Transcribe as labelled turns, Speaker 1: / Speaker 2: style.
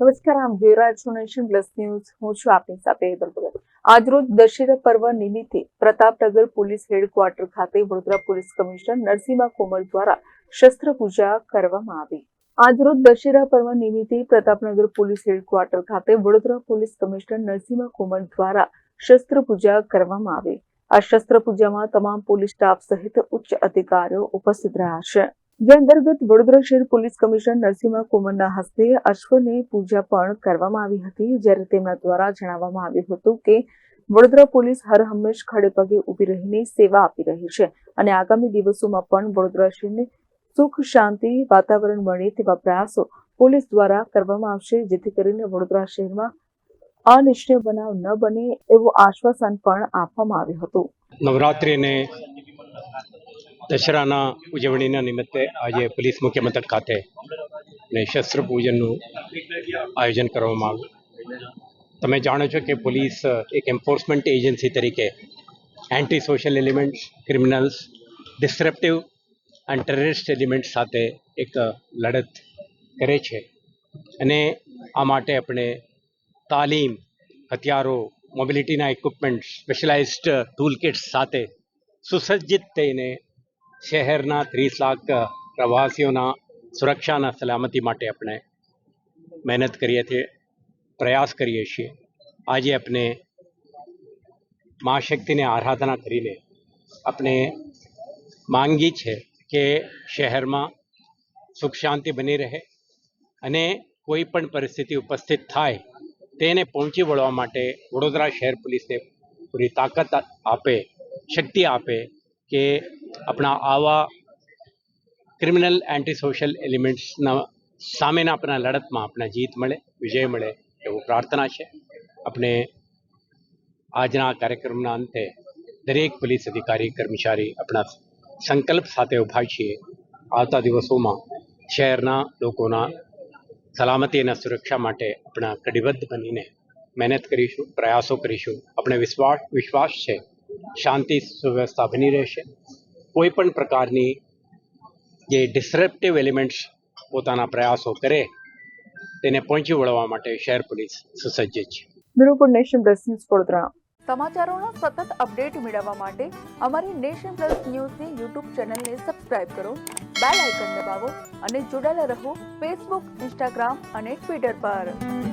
Speaker 1: નમસ્કાર, આમ જોઈ રહ્યા પ્લસ ન્યૂઝ. હું છું આપની સાથે હેતલ ભગત. આજરોજ દશેરા પર્વ નિમિત્તે પ્રતાપનગર પોલીસ હેડક્વાર્ટર ખાતે વડોદરા પોલીસ કમિશનર નરસિંહા કોમલ દ્વારા શસ્ત્ર પૂજા કરવામાં આવી. આજરોજ દશેરા પર્વ નિમિત્તે પ્રતાપનગર પોલીસ હેડક્વાર્ટર ખાતે વડોદરા પોલીસ કમિશનર નરસિંહા કોમલ દ્વારા શસ્ત્ર પૂજા કરવામાં આવી. આ શસ્ત્ર પૂજામાં તમામ પોલીસ સ્ટાફ સહિત ઉચ્ચ અધિકારીઓ ઉપસ્થિત રહ્યા છે. જે અંતર્ગત વડોદરા શહેર પોલીસ કમિશનર નરસિંહા કોમરના હસ્તે અશ્વની પૂજા પણ કરવામાં આવી હતી, જ્યારે તેમના દ્વારા જણાવવામાં આવ્યું હતું કે વડોદરા પોલીસ હર હંમેશ ખડે પગે ઊભી રહીને સેવા આપી રહી છે અને આગામી દિવસોમાં પણ વડોદરા શહેરને સુખ, શાંતિ, વાતાવરણ મળે તેવા પ્રયાસો પોલીસ દ્વારા કરવામાં આવશે, જેથી કરીને વડોદરા શહેરમાં અનિશ્ચય બનાવ ન બને એવું આશ્વાસન પણ આપવામાં આવ્યું હતું.
Speaker 2: નવરાત્રિ અને દશરાના ઉજવણીના નિમિત્તે આજે પોલીસ મુખ્ય મથક ખાતે ને શસ્ત્ર પૂજનનું આયોજન કરવામાં આવ્યું. તમે જાણો છો કે પોલીસ એક એન્ફોર્સમેન્ટ એજન્સી તરીકે anti social elements criminals, descriptive and terrorist elements સાથે એક લડત કરે છે. અને આ માટે આપણે તાલીમ, હથિયારો, મોબિલિટીના ઇક્વિપમેન્ટ સ્પેશિયલાઇઝ્ડ ટૂલ કિટ્સ સાથે સુસજ્જિત થઈને શહેરના ત્રીસ લાખ પ્રવાસીઓના સુરક્ષાના સલામતી માટે આપણે મહેનત કરીએ છીએ, પ્રયાસ કરીએ છીએ. આજે આપણે મા શક્તિને આરાધના કરીને આપણે માંગી છે કે શહેરમાં સુખ શાંતિ બની રહે અને કોઈ પણ પરિસ્થિતિ ઉપસ્થિત થાય તેને પહોંચી વળવા માટે વડોદરા શહેર પોલીસને પૂરી તાકાત આપે શક્તિ આપે કે આપણા આવા ક્રિમિનલ એન્ટી સોશિયલ એલિમેન્ટ્સના સામેના આપણા લડતમાં આપણા જીત મળે વિજય મળે એવું પ્રાર્થના છે આપણે આજના કાર્યક્રમના અંતે દરેક પોલીસ અધિકારી કર્મચારી આપણા સંકલ્પ સાથે ઊભા છીએ આવતા દિવસોમાં શહેરના લોકોના સલામતી અને સુરક્ષા માટે આપણા કટિબદ્ધ બનીને મહેનત કરીશું પ્રયાસો કરીશું આપણે વિશ્વાસ વિશ્વાસ છે શાંતિ સુવ્યવસ્થા બની રહેશે. કોઈ પણ પ્રકારની જે ડિસરેપ્ટિવ એલિમેન્ટ્સ પોતાના પ્રયાસો કરે, તેને પહોંચી વળવા માટે શહેર પોલીસ સુસજ્જ છે.
Speaker 1: Bureau nation plus news Vadodara. સમાચારોના સતત અપડેટ મેળવવા માટે અમારી નેશન પ્લસ ન્યૂઝની યુટ્યુબ ચેનલને સબસ્ક્રાઇબ કરો, બેલ આઇકન દબાવો અને જોડાયેલા રહો ફેસબુક, ઇન્સ્ટાગ્રામ અને ટ્વિટર પર.